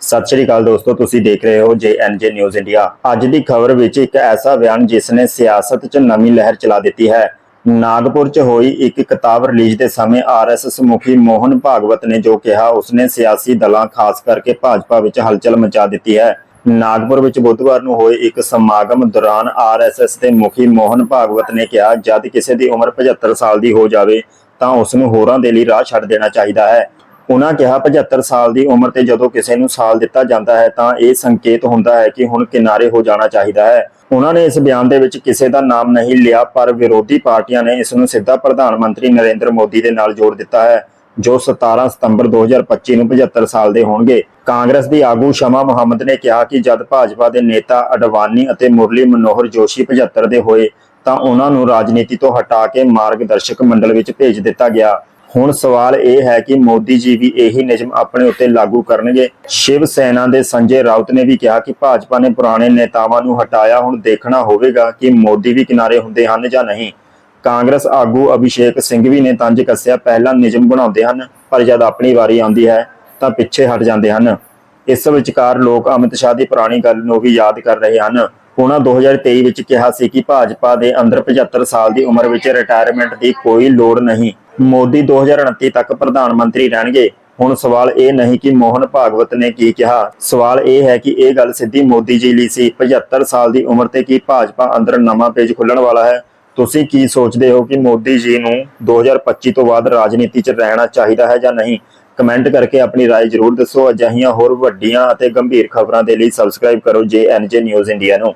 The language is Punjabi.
ਸਤਿ ਸ਼੍ਰੀ ਅਕਾਲ ਦੋਸਤੋ, ਤੁਸੀਂ ਦੇਖ ਰਹੇ ਹੋ ਜੇਐਨਜੇ ਨਿਊਜ਼ ਇੰਡੀਆ। ਅੱਜ ਦੀ ਖਬਰ ਵਿੱਚ ਇੱਕ ਐਸਾ ਬਿਆਨ ਜਿਸ ਨੇ ਸਿਆਸਤ 'ਚ ਨਵੀਂ ਲਹਿਰ ਚਲਾ ਦਿੱਤੀ ਹੈ। ਨਾਗਪੁਰ 'ਚ ਹੋਈ ਇੱਕ ਕਿਤਾਬ ਰਿਲੀਜ਼ ਦੇ ਸਮੇਂ ਆਰਐਸਐਸ ਮੁਖੀ ਮੋਹਨ ਭਾਗਵਤ ਨੇ ਜੋ ਕਿਹਾ, ਉਸਨੇ ਸਿਆਸੀ ਦਲਾਂ, ਖਾਸ ਕਰਕੇ ਭਾਜਪਾ ਵਿੱਚ ਹਲਚਲ ਮਚਾ ਦਿੱਤੀ ਹੈ। ਨਾਗਪੁਰ ਵਿੱਚ ਬੁੱਧਵਾਰ ਨੂੰ ਹੋਏ ਇੱਕ ਸਮਾਗਮ ਦੌਰਾਨ ਆਰਐਸਐਸ ਦੇ ਮੁਖੀ ਮੋਹਨ ਭਾਗਵਤ ਨੇ ਕਿਹਾ, ਜਦ ਕਿਸੇ ਦੀ ਉਮਰ 75 ਸਾਲ ਦੀ ਹੋ ਜਾਵੇ, ਤਾਂ ਉਸ ਨੂੰ ਹੋਰਾਂ ਦੇ ਲਈ ਰਾਹ ਛੱਡ ਦੇਣਾ ਚਾਹੀਦਾ ਹੈ। ਉਹਨਾਂ ਕਿਹਾ 75 ਸਾਲ ਦੀ ਉਮਰ ਤੇ ਜਦੋਂ ਕਿਸੇ ਨੂੰ ਸਾਲ ਦਿੱਤਾ ਜਾਂਦਾ ਹੈ ਤਾਂ ਇਹ ਸੰਕੇਤ ਹੁੰਦਾ ਹੈ ਕਿ ਹੁਣ ਕਿਨਾਰੇ ਹੋ ਜਾਣਾ ਚਾਹੀਦਾ ਹੈ। ਉਹਨਾਂ ਨੇ ਇਸ ਬਿਆਨ ਦੇ ਵਿੱਚ ਕਿਸੇ ਦਾ ਨਾਮ ਨਹੀਂ ਲਿਆ, ਪਰ ਵਿਰੋਧੀ ਪਾਰਟੀਆਂ ਨੇ ਇਸ ਨੂੰ ਸਿੱਧਾ ਪ੍ਰਧਾਨ ਮੰਤਰੀ ਨਰਿੰਦਰ ਮੋਦੀ ਦੇ ਨਾਲ ਜੋੜ ਦਿੱਤਾ ਹੈ, ਜੋ 17 ਸਤੰਬਰ 2025 ਨੂੰ 75 ਸਾਲ ਦੇ ਹੋਣਗੇ। ਕਾਂਗਰਸ ਦੀ ਆਗੂ ਸ਼ਮਾ ਮੁਹੰਮਦ ਨੇ ਕਿਹਾ ਕਿ ਜਦ ਭਾਜਪਾ ਦੇ ਨੇਤਾ ਅਡਵਾਨੀ ਅਤੇ ਮੁਰਲੀ ਮਨੋਹਰ ਜੋਸ਼ੀ 75 ਦੇ ਹੋਏ, ਤਾਂ ਉਹਨਾਂ ਨੂੰ ਰਾਜਨੀਤੀ ਤੋਂ ਹਟਾ ਕੇ ਮਾਰਗਦਰਸ਼ਕ ਮੰਡਲ ਵਿੱਚ ਭੇਜ ਦਿੱਤਾ ਗਿਆ। ਹੁਣ ਸਵਾਲ ਇਹ ਹੈ ਕਿ ਮੋਦੀ ਜੀ ਵੀ ਇਹੀ ਨਿਯਮ ਆਪਣੇ ਉੱਤੇ ਲਾਗੂ ਕਰਨਗੇ। ਸ਼ਿਵ ਸੈਨਾ ਦੇ ਸੰਜੇ ਰਾਉਤ ਨੇ ਵੀ ਕਿਹਾ ਕਿ ਭਾਜਪਾ ਨੇ ਪੁਰਾਣੇ ਨੇਤਾਵਾਂ ਨੂੰ ਹਟਾਇਆ, ਹੁਣ ਦੇਖਣਾ ਹੋਵੇਗਾ ਕਿ ਮੋਦੀ ਵੀ ਕਿਨਾਰੇ ਹੁੰਦੇ ਹਨ ਜਾਂ ਨਹੀਂ। ਕਾਂਗਰਸ ਆਗੂ ਅਭਿਸ਼ੇਕ ਸਿੰਘ ਵੀ ਨੇ ਤੰਜ ਕੱਸਿਆ, ਪਹਿਲਾਂ ਨਿਯਮ ਬਣਾਉਂਦੇ ਹਨ, ਪਰ ਜਦ ਆਪਣੀ ਵਾਰੀ ਆਉਂਦੀ ਹੈ ਤਾਂ ਪਿੱਛੇ ਹਟ ਜਾਂਦੇ ਹਨ। ਇਸ ਵਿਚਕਾਰ ਲੋਕ ਅਮਿਤ ਸ਼ਾਹ ਦੀ ਪੁਰਾਣੀ ਗੱਲ ਨੂੰ ਵੀ ਯਾਦ ਕਰ ਰਹੇ ਹਨ। ਉਹਨਾਂ 2023 ਵਿੱਚ ਕਿਹਾ ਸੀ ਕਿ ਭਾਜਪਾ ਦੇ ਅੰਦਰ 75 ਸਾਲ ਦੀ ਉਮਰ ਵਿੱਚ ਰਿਟਾਇਰਮੈਂਟ ਦੀ ਕੋਈ ਲੋੜ ਨਹੀਂ ਮੋਦੀ 2029 ਤੱਕ ਪ੍ਰਧਾਨ ਮੰਤਰੀ ਰਹਿਣਗੇ ਹੁਣ ਸਵਾਲ ਇਹ ਨਹੀਂ ਕਿ ਮੋਹਨ ਭਾਗਵਤ ਨੇ ਕੀ ਕਿਹਾ ਸਵਾਲ ਇਹ ਹੈ ਕਿ ਇਹ ਗੱਲ ਸਿੱਧੀ ਮੋਦੀ ਜੀ ਲਈ ਸੀ 75 ਸਾਲ ਦੀ ਉਮਰ ਤੇ ਕੀ ਭਾਜਪਾ ਅੰਦਰ ਨਵਾਂ ਪੇਜ ਖੁੱਲਣ ਵਾਲਾ ਹੈ ਤੁਸੀਂ ਕੀ ਸੋਚਦੇ ਹੋ ਕਿ ਮੋਦੀ ਜੀ ਨੂੰ 2025 ਤੋਂ ਬਾਅਦ ਰਾਜਨੀਤੀ 'ਚ ਰਹਿਣਾ ਚਾਹੀਦਾ ਹੈ ਜਾਂ ਨਹੀਂ ਕਮੈਂਟ ਕਰਕੇ ਆਪਣੀ رائے ਜ਼ਰੂਰ ਦੱਸੋ ਅਜਿਹੀਆਂ ਹੋਰ ਵੱਡੀਆਂ ਅਤੇ ਗੰਭੀਰ ਖਬਰਾਂ ਦੇ ਲਈ ਸਬਸਕ੍ਰਾਈਬ ਕਰੋ ਜੇਐਨਜੇ ਨਿਊਜ਼ ਇੰਡੀਆ ਨੂੰ